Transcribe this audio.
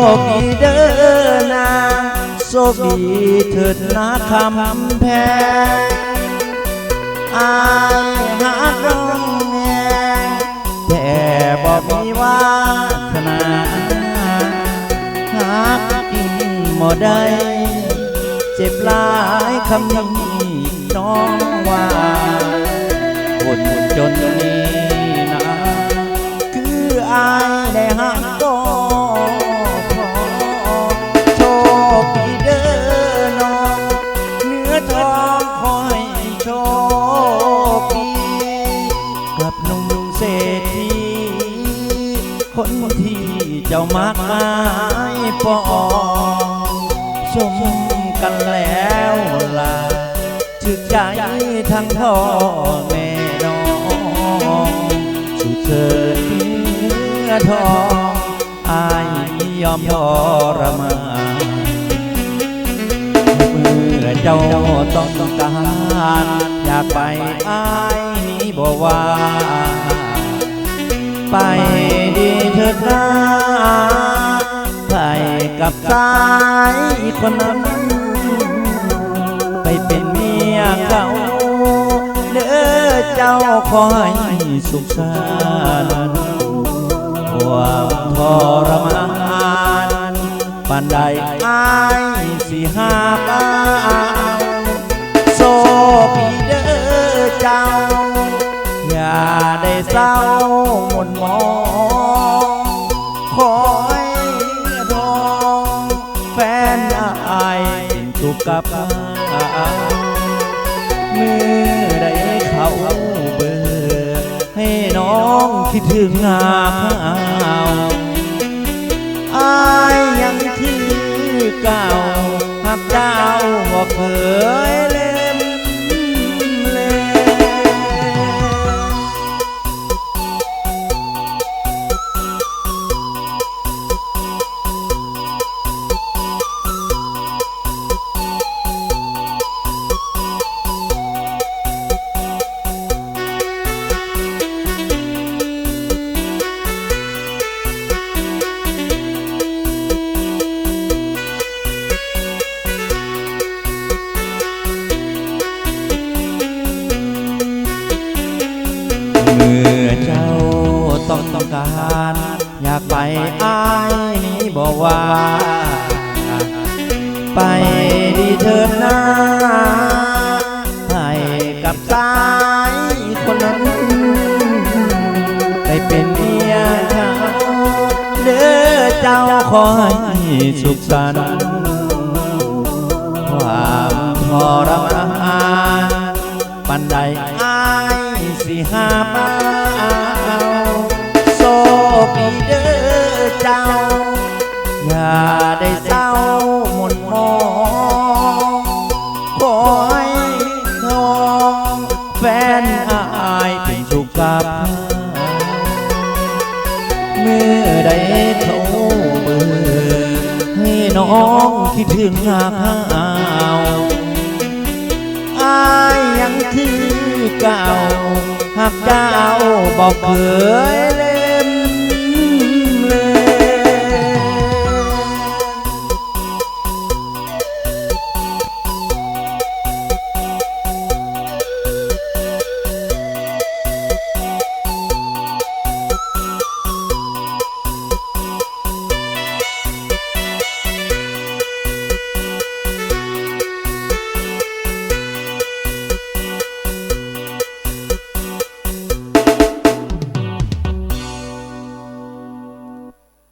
คดีเถิดนะคำแพงอายหาร้องแงแต่บอกมีวาสนาหากกินบ่ได้เจ็บหลายคำนี้น้องว่าคนจนนี้นะคืออาย ไม้ปองสมกันแล้วล่ะถึกใจทั้งพ่อแม่น้องสุดเถิดเนื้อทองอายยอมทรมานเมื่อเจ้าต้องการอยากไปอายนี้บอกว่าไป สายคนนั้นไปเป็นเมียเก่าเด้อเจ้าคอยสุขสันต์ความทรมานปานใดอายสิหาบ้าโซพีเด้อเจ้า อย่าได้เศร้าหมนหมองคอ สุขกับอายเมื่อได้เขาเบื่อให้น้องคิดถึงงาวอายยังคือเก่าหักดาวบอกเคยเไปอายนี้บอกว่า ไปดีเถิดนะไปกับสายคนนั้น ไปเป็นเมียเขาเด้อเจ้าขอให้สุขสันต์ความทรมานปันใดอายสิหามา อยทองแฟนอายเป็นสุขกับเมื่อใดเขาเบื่อให้น้องคิดถึงหาข้าวอายยังคือเก่าหากเจ้าบอกเคยเล่